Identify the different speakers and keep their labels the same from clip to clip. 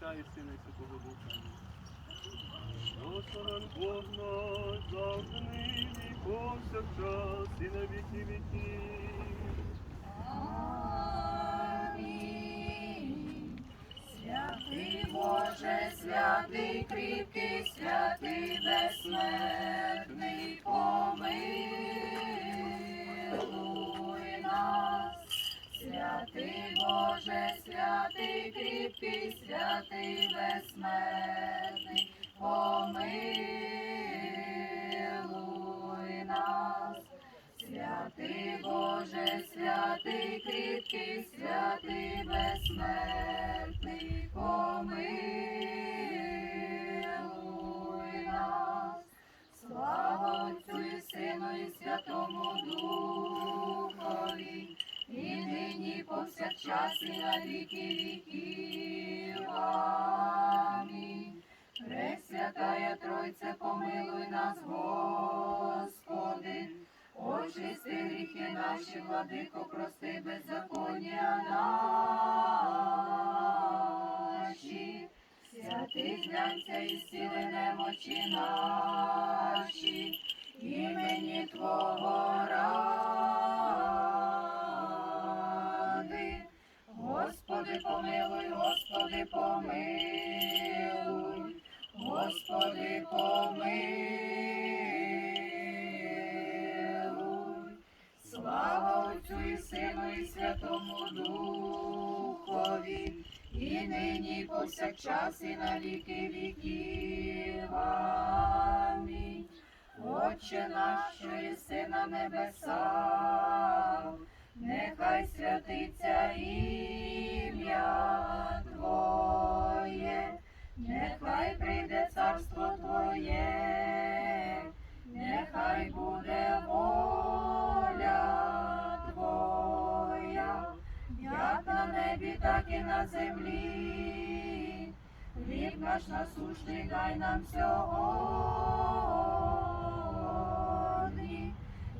Speaker 1: Отця і Сина і Святого Духа. Господи Бог наш, завжди нині, повсякчас і на віки віків.
Speaker 2: Святий Боже, святий кріпкий, святий безсмертний, помилуй нас. Святий Боже, святий кріпкий, святий безсмертний, помилуй нас. Святий Боже, святий кріпкий, святий безсмертний, помилуй нас. Слава і Сину і Святому Духові, і нині повсякчас і на віки віків. Тройце, помилуй нас, Господи. Очисти гріхи наші, владико, прости беззаконня наші, святий глянця і сили немочі наші, імені Твого ради. Господи, помилуй, Господи, помилуй, Господи, помилуй. Слава Отцю і Сину і Святому Духові, і нині, повсякчас, і на віки віків. Отче наш, що єси на небесах, нехай святиться ім'я і на землі. Хліб наш насущний дай нам сьогодні,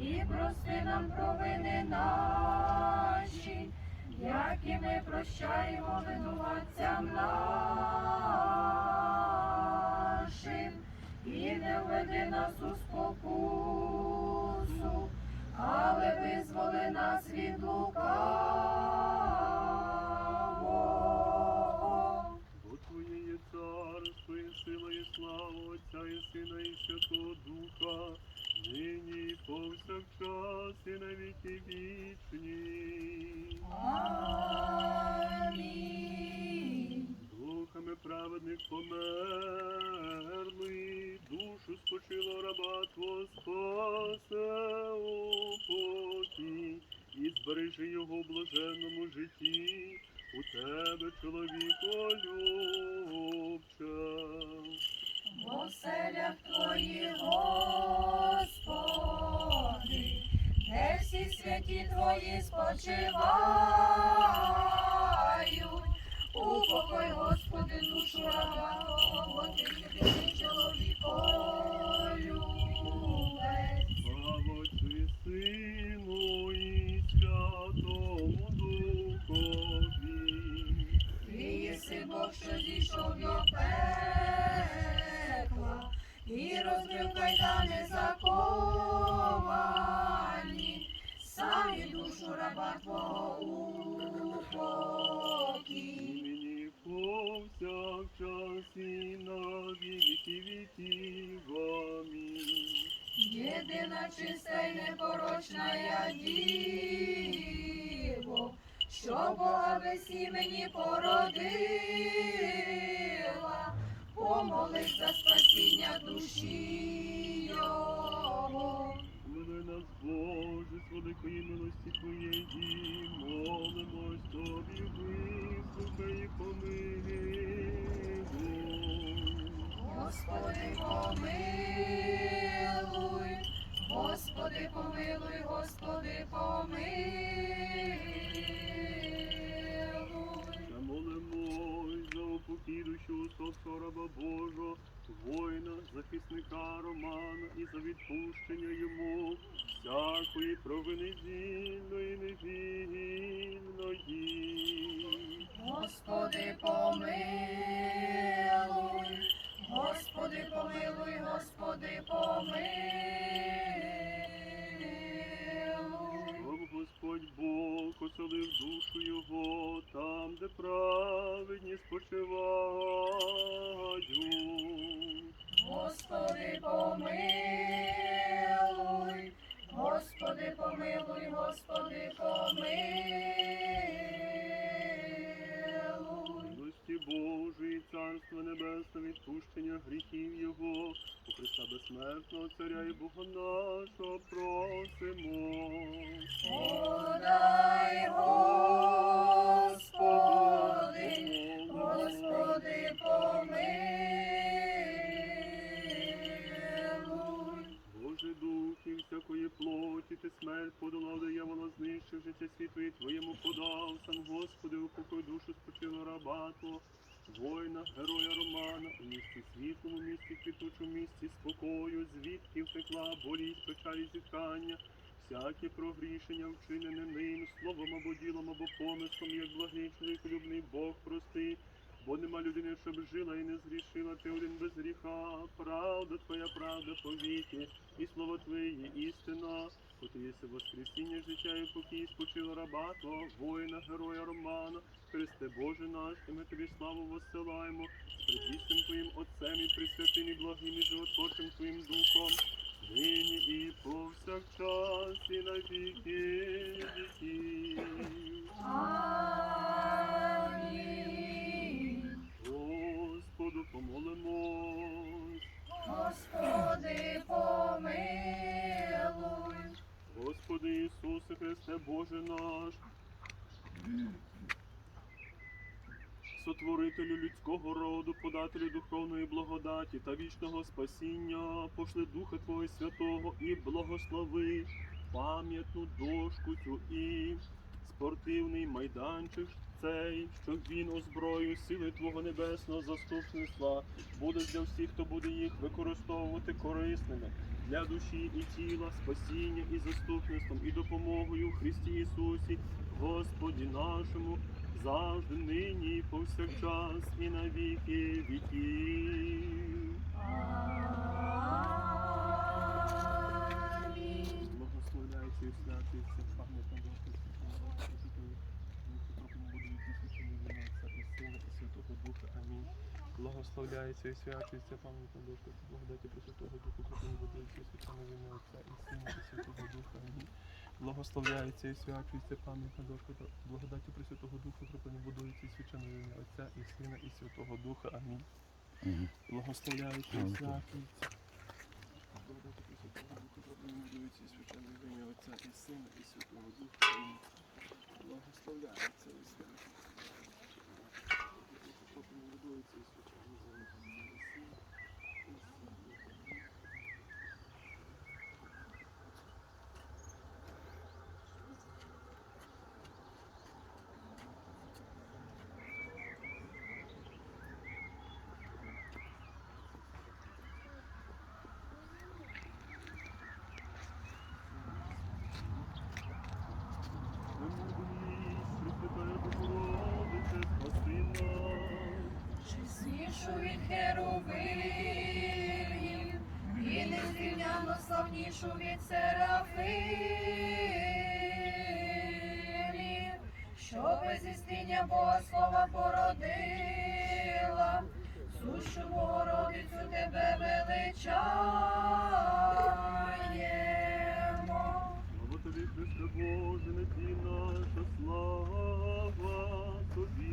Speaker 2: і прости нам провини наші, як і ми прощаємо винуватцям нашим, і не введи нас у спокусу, але визволи нас від лукавого.
Speaker 1: Отця і Сина і Святого Духа, нині повсякчас і на віки вічні.
Speaker 2: Амінь.
Speaker 1: Духами праведних померли, душу спочило раба Твого спасе у покій, і збережи його в блаженному житті, у тебе, чоловіко любче.
Speaker 2: В оселях твої, Господи, де всі святі Твої спочивають. Упокой, Господи, душу раба Єдина чиста й непорочна я діво, що Бога без імені породила, помолись за спасіння душі його.
Speaker 1: Милуй нас, Боже, з великої милості Твоєї, молимось Тобі, вислухай і помилуй.
Speaker 2: Господи, помилуй, Господи, помилуй, Господи, помилуй.
Speaker 1: Ще молимо за упокідущого усопшого раба Божого, воїна, захисника Романа і за відпущення йому всякої провини вільної, невільної.
Speaker 2: Господи, помилуй, Господи, помилуй,
Speaker 1: Господи, помилуй. Бог оселив душу його там, де праведні спочивають.
Speaker 2: Господи, помилуй, Господи, помилуй, Господи, помилуй.
Speaker 1: Милості Божої, Царство Небесне, відпущення гріхів Його, у Христа безсмертного Царя і Бога спочила воїна, героя Романа, у місті світлому, місті квітучому, місті спокою, звідки втекла болість, печалі зіткання, всякі прогрішення, вчинене ним, словом або ділом, або помислом, як благий чоловіколюбний Бог прости. Бо нема людини, щоб жила і не згрішила, ти один без гріха, правда твоя, правда повіки, і слово Твоє істина, бо ти єси воскресіння життя і покій спочила раба Твого, воїна, героя Романа, Христе Боже наш, і ми тобі славу воссилаємо, з предвічним Твоїм Отцем і присвятим і благим і животворчим Твоїм Духом, нині і повсякчас, і на віки віків.
Speaker 2: Амінь.
Speaker 1: Господу помолимось.
Speaker 2: Господи, помилуй.
Speaker 1: Господи Ісусе Христе, Боже наш, сотворителю людського роду, подателю духовної благодаті та вічного спасіння, пошли Духа Твого Святого і благослови пам'ятну дошку цю і спортивний майданчик цей, щоб він озброю сили Твого небесного заступництва буде для всіх, хто буде їх використовувати корисними для душі і тіла, спасіння і заступництвом, і допомогою в Христі Ісусі, Господі нашому, завжди нині, і повсякчас, і на віки віків.
Speaker 2: Амінь.
Speaker 1: Благословляється і святується пам'ятна Господь, і Сина, і Святого Духа. Амінь. Благословляється і свячується пам'ятна Господь, благодаті Пресвятого Духу, Крупини будується і священне Отця і Сина, і Святого Духа. Амінь. Благословляється і свячується пам'ятна Господа, благодаті Пресвятого Духа, Крупини будується і священне ім'я Отця і Сина, і Святого Духа. Амінь. Благословляється і свячується. Благодаті Пресвятого Духа, Крупини будується і священне ім'я Отця і Сина, і Святого Духа. Амінь. Благословляється і свячується. Будується і священне ім'я Отця і Сина, і Святого Духа.
Speaker 2: Херовимів і незрівняно славнішу від серафимів, що без істиння Бога слова породила, сущу Богородицю тебе величаємо.
Speaker 1: Слава тобі, Христе Боже, надій наша, слава тобі.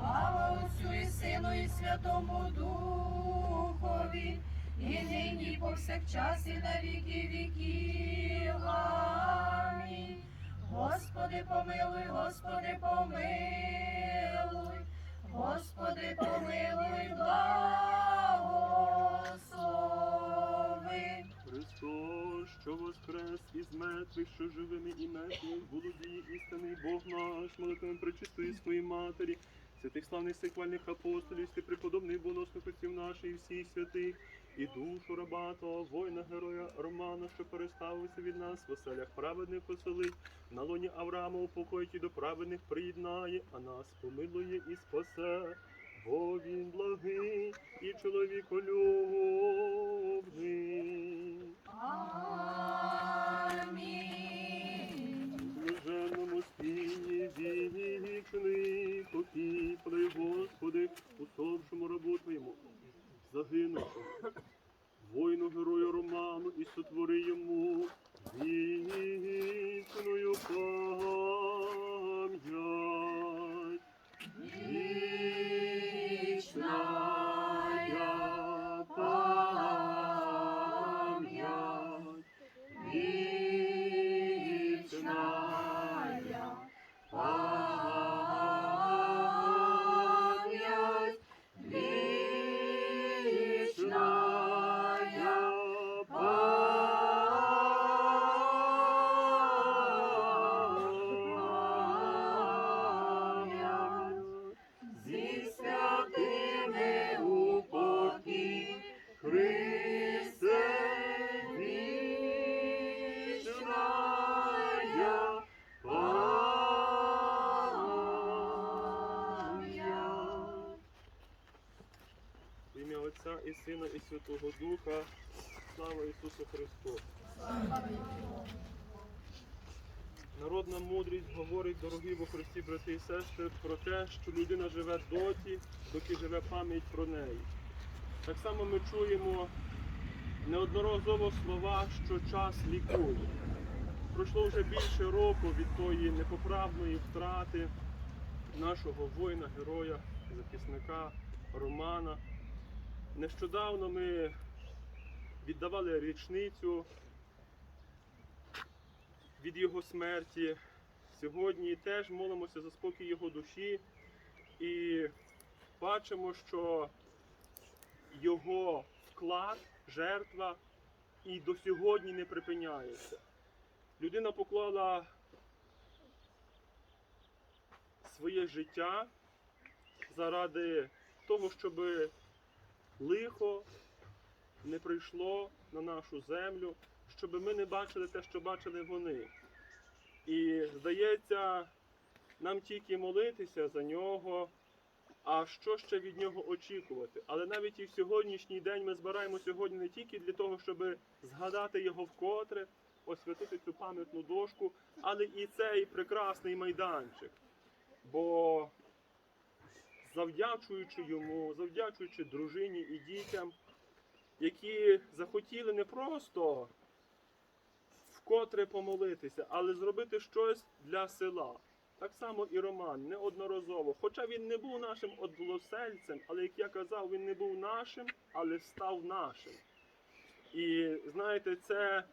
Speaker 2: Слава Отцю і Сину і Святому Духові, і нині, і повсякчас, і на віки віків. Амінь. Господи, помилуй, Господи, помилуй, Господи, помилуй, благослови.
Speaker 1: Христос, що воскрес із мертвих, що живими і мертвими, володіє істинний Бог наш, молитвами причистої своїй матері, святих славних сихвальних апостолів, преподобних боносних отців наших і всіх святих, і душу раба того, воїна героя Романа, що переставився від нас, в оселях праведних поселить, на лоні Авраама упокоїть і до праведних приєднає, а нас помилує і спасе. Бо він благий і чоловіколюбний. Амінь. Спінні вічний покіпли, Господи, усопшому рабу Твоєму, загинувшому, воїну герою Роману, і сотвори йому вічною пам'ять. Сина, і Святого Духа. Слава Ісусу Христу! Народна мудрість говорить, дорогі во Христі, брати і сестри, про те, що людина живе доті, доки живе пам'ять про неї. Так само ми чуємо неодноразово слова, що час лікує. Пройшло вже більше року від тої непоправної втрати нашого воїна, героя, захисника Романа. Нещодавно ми віддавали річницю від його смерті. Сьогодні теж молимося за спокій його душі і бачимо, що його вклад, жертва і до сьогодні не припиняється. Людина поклала своє життя заради того, щоб лихо не прийшло на нашу землю, щоб ми не бачили те, що бачили вони. І здається, нам тільки молитися за нього, а що ще від нього очікувати. Але навіть і в сьогоднішній день ми збираємо сьогодні не тільки для того, щоб згадати його вкотре, освятити цю пам'ятну дошку, але і цей прекрасний майданчик. Бо завдячуючи йому, завдячуючи дружині і дітям, які захотіли не просто вкотре помолитися, але зробити щось для села. Так само і Роман неодноразово. Хоча він не був нашим односельцем, але як я казав, він не був нашим, але став нашим. І знаєте, це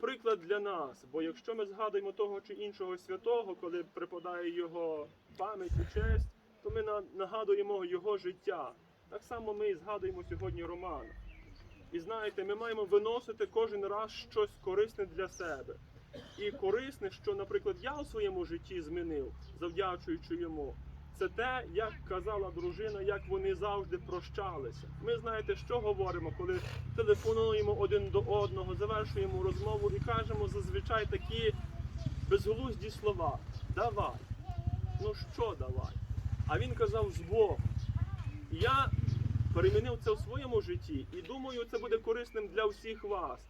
Speaker 1: приклад для нас. Бо якщо ми згадуємо того чи іншого святого, коли припадає його пам'ять і честь, то ми нагадуємо його життя. Так само ми і згадуємо сьогодні Романа. І знаєте, ми маємо виносити кожен раз щось корисне для себе. І корисне, що, наприклад, я у своєму житті змінив, завдячуючи йому, це те, як казала дружина, як вони завжди прощалися. Ми знаєте, що говоримо, коли телефонуємо один до одного, завершуємо розмову і кажемо зазвичай такі безглузді слова. Давай. Ну що давай? А він казав з Богом. Я перемінив це в своєму житті і думаю, це буде корисним для всіх вас.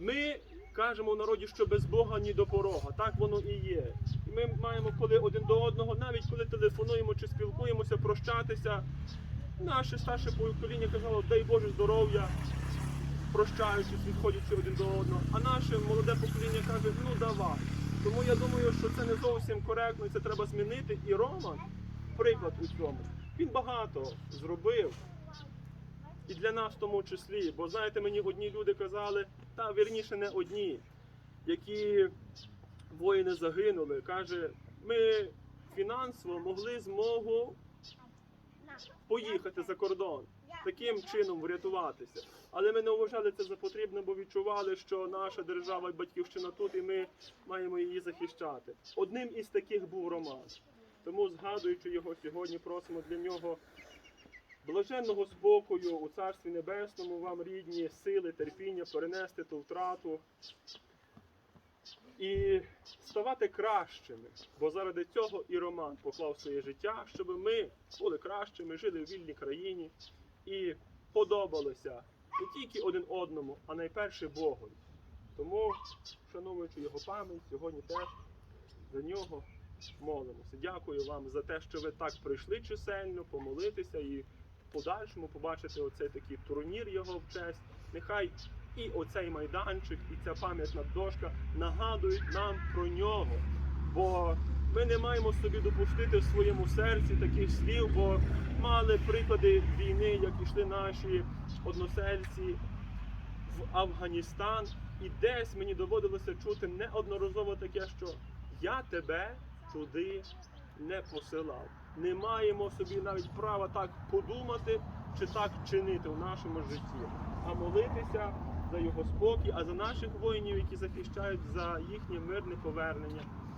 Speaker 1: Ми кажемо в народі, що без Бога ні до порога. Так воно і є. Ми маємо коли один до одного, навіть коли телефонуємо чи спілкуємося, прощатися. Наше старше покоління казало, дай Боже здоров'я, прощаючись, відходячи один до одного. А наше молоде покоління каже, ну давай. Тому я думаю, що це не зовсім коректно і це треба змінити. І Роман, приклад у цьому, він багато зробив. І для нас в тому числі. Бо знаєте, мені одні люди казали, та вірніше не одні, які воїни загинули. Каже, ми фінансово могли змогу поїхати за кордон, таким чином врятуватися. Але ми не вважали це за потрібне, бо відчували, що наша держава і батьківщина тут, і ми маємо її захищати. Одним із таких був Роман. Тому, згадуючи його сьогодні, просимо для нього блаженного спокою у Царстві Небесному, вам рідні сили, терпіння перенести ту втрату і ставати кращими. Бо заради цього і Роман поклав своє життя, щоб ми були кращими, жили в вільній країні і подобалося не тільки один одному, а найперше Богові. Тому, шановуючи його пам'ять, сьогодні теж за нього молимося. Дякую вам за те, що ви так прийшли чисельно, помолитися і в подальшому побачити оцей такий турнір його в честь. Нехай і оцей майданчик, і ця пам'ятна дошка нагадують нам про нього. Бо ми не маємо собі допустити в своєму серці таких слів, бо мали приклади війни, як ішли наші односельці в Афганістан, і десь мені доводилося чути неодноразово таке, що я тебе туди не посилав. Не маємо собі навіть права так подумати чи так чинити в нашому житті, а молитися за його спокій, а за наших воїнів, які захищають за їхнє мирне повернення